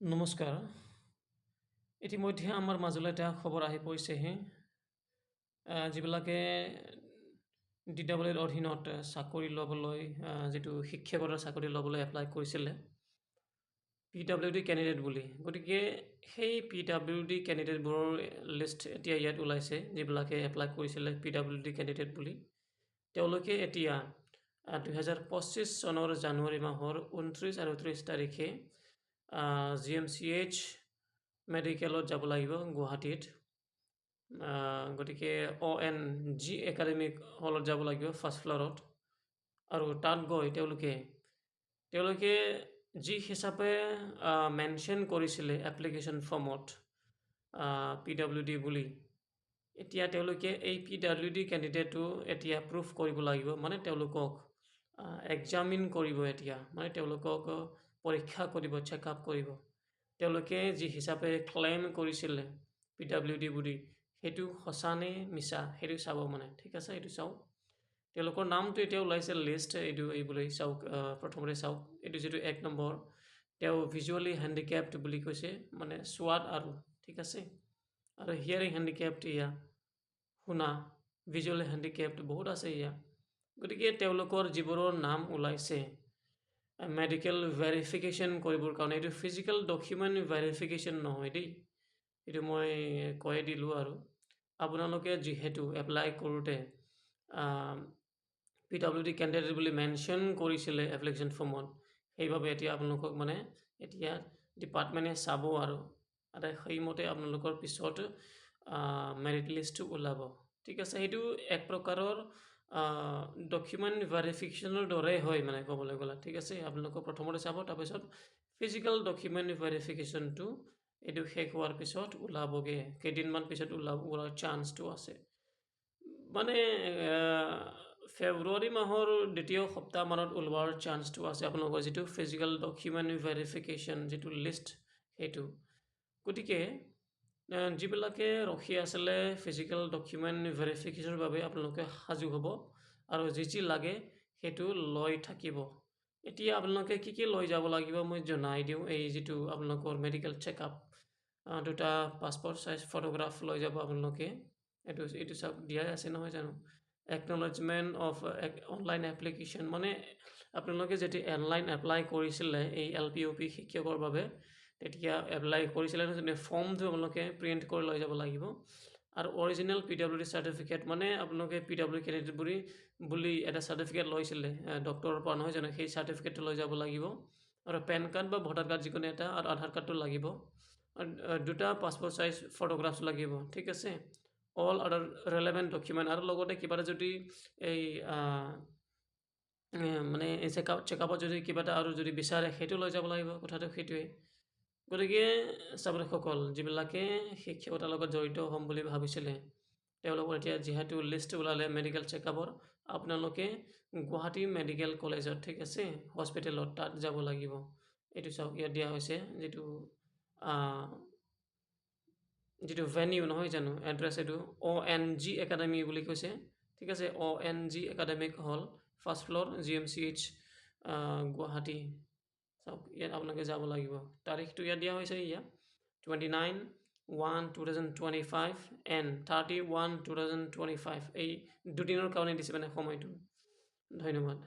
নমস্কাৰ। ইতিমধ্যে আমাৰ মাজলৈ এটা খবৰ আহি পৰিছেহি যিবিলাকে ডি ডাব্লিউৰ অধীনত চাকৰি ল'বলৈ যিটো শিক্ষকতাৰ চাকৰি ল'বলৈ এপ্লাই কৰিছিলে পি ডাব্লিউ ডি কেণ্ডিডেট বুলি। গতিকে সেই পি ডাব্লিউ ডি কেণ্ডিডেটবোৰৰ লিষ্ট এতিয়া ইয়াত ওলাইছে যিবিলাকে এপ্লাই কৰিছিলে পি ডাব্লিউ ডি কেণ্ডিডেট বুলি। তেওঁলোকে এতিয়া দুহেজাৰ পঁচিছ চনৰ জানুৱাৰী মাহৰ ঊনত্ৰিছ আৰু ত্ৰিছ তাৰিখে জি এম চি এইচ মেডিকেলত যাব লাগিব গুৱাহাটীত। গতিকে অ' এন জি একাডেমিক হলত যাব লাগিব ফাৰ্ষ্ট ফ্ল'ৰত। আৰু তাত গৈ তেওঁলোকে তেওঁলোকে যি হিচাপে মেনশ্যন কৰিছিলে এপ্লিকেশ্যন ফৰ্মত পি ডাব্লিউ ডি বুলি এতিয়া তেওঁলোকে এই পি ডাব্লিউ ডি কেণ্ডিডেটটো এতিয়া প্ৰুফ কৰিব লাগিব। মানে তেওঁলোকক এক্সামিন কৰিব এতিয়া। মানে তেওঁলোকক পৰীক্ষা কৰিব চেক আপ কৰিব। তেওঁলোকে যি হিচাপে ক্লেইম কৰিছিলে পি ডাব্লিউ ডি বুলি সেইটো সঁচা নে মিছা সেইটো চাব মানে। ঠিক আছে এইটো চাওক তেওঁলোকৰ নামটো এতিয়া ওলাইছে লিষ্ট এইটো এইবলৈ চাওক প্ৰথমতে চাওক। এইটো যিটো এক নম্বৰ তেওঁ ভিজুৱেলি হেণ্ডিকেপ্ড বুলি কৈছে মানে চোৱাত আৰু ঠিক আছে? আৰু হিয়াৰিং হেণ্ডিকেপ্ড ইয়া শুনা ভিজুৱেল হেণ্ডিকেপ্ড বহুত আছে ইয়া গতিকে তেওঁলোকৰ যিবোৰৰ নাম ওলাইছে মেডিকেল ভেৰিফিকেশ্যন কৰিবৰ কাৰণে। এইটো ফিজিকেল ডকুমেণ্ট ভেৰিফিকেশ্যন নহয় দেই। এইটো মই কৈ দিলোঁ আৰু। আপোনালোকে যিহেতু এপ্লাই কৰোঁতে পি ডাব্লিউ ডি কেণ্ডিডেট বুলি মেনশ্যন কৰিছিলে এপ্লিকেশ্যন ফৰ্মত সেইবাবে এতিয়া আপোনালোকক মানে এতিয়া ডিপাৰ্টমেণ্টে চাব আৰু। আৰু সেইমতে আপোনালোকৰ পিছত মেৰিট লিষ্টটো ওলাব। ঠিক আছে, সেইটো এক প্ৰকাৰৰ ডকুমেণ্ট ভেৰিফিকেশ্যনৰ দৰে হয় মানে ক'বলৈ গ'লে। ঠিক আছে আপোনালোকক প্ৰথমতে চাব তাৰপিছত ফিজিকেল ডকুমেণ্ট ভেৰিফিকেশ্যনটো এইটো শেষ হোৱাৰ পিছত ওলাবগৈ কেইদিনমান পিছত ওলাব ওলোৱাৰ চান্সটো আছে। মানে ফেব্ৰুৱাৰী মাহৰ দ্বিতীয় সপ্তাহমানত ওলোৱাৰ চান্সটো আছে আপোনালোকৰ যিটো ফিজিকেল ডকুমেণ্ট ভেৰিফিকেশ্যন যিটো লিষ্ট সেইটো। গতিকে যিবিলাকে ৰখি আছিলে ফিজিকেল ডকুমেণ্ট ভেৰিফিকেশ্যনৰ বাবে আপোনালোকে সাজু হ'ব আৰু যি যি লাগে সেইটো লৈ থাকিব। এতিয়া আপোনালোকে কি কি লৈ যাব লাগিব মই জনাই দিওঁ। এই যিটো আপোনালোকৰ মেডিকেল চেকআপ দুটা পাছপৰ্ট চাইজ ফটোগ্ৰাফ লৈ যাব আপোনালোকে। এইটো এইটো চাওক দিয়াই আছে নহয় জানো? একনলেজমেণ্ট অফ অনলাইন এপ্লিকেশ্যন মানে আপোনালোকে যেতিয়া অনলাইন এপ্লাই কৰিছিলে এই এল পি ইউ পি শিক্ষকৰ বাবে তেতিয়া এপ্লাই কৰিছিলে নহয় ফৰ্মটো আপোনালোকে প্ৰিণ্ট কৰি লৈ যাব লাগিব। আৰু original P W D certificate মানে আপোনালোকে পি ডাব্লিউ কেণ্ডিডেট বুলি বুলি এটা চাৰ্টিফিকেট লৈছিলে ডক্টৰৰ পৰা নহয় জানো সেই চাৰ্টিফিকেটটো লৈ যাব লাগিব। আৰু পেন কাৰ্ড বা ভোটাৰ কাৰ্ড যিকোনো এটা আৰু আধাৰ কাৰ্ডটো লাগিব। দুটা পাছপৰ্ট চাইজ ফটোগ্ৰাফছ লাগিব ঠিক আছে? অল আদাৰ ৰেলেভেণ্ট ডকুমেণ্ট আৰু লগতে কিবা এটা যদি এই মানে চেকআপ চেকআপত যদি কিবা এটা আৰু যদি বিচাৰে সেইটো লৈ যাব লাগিব কথাটো সেইটোৱে গতিকে ছাত্ৰসকল যিবিলাকে শিক্ষকতাৰ লগত জড়িত হ'ম বুলি ভাবিছিলে তেওঁলোকৰ এতিয়া যিহেতু লিষ্ট ওলালে মেডিকেল চেকআপৰ আপোনালোকে গুৱাহাটী মেডিকেল কলেজত ঠিক আছে হস্পিটেলত তাত যাব লাগিব। এইটো চাওক ইয়াত দিয়া হৈছে যিটো যিটো ভেনিউ নহয় জানো এড্ৰেছ এইটো অ' এন জি একাডেমি বুলি কৈছে ঠিক আছে O' N G academic hall first floor G M C H Guwahati. চাওক ইয়াত আপোনালোকে যাব লাগিব তাৰিখটো ইয়াত দিয়া হৈছে ইয়াত twenty nine one two thousand twenty five and thirty one two thousand twenty five এই দুদিনৰ কাৰণে দিছে মানে সময়টো ধন্যবাদ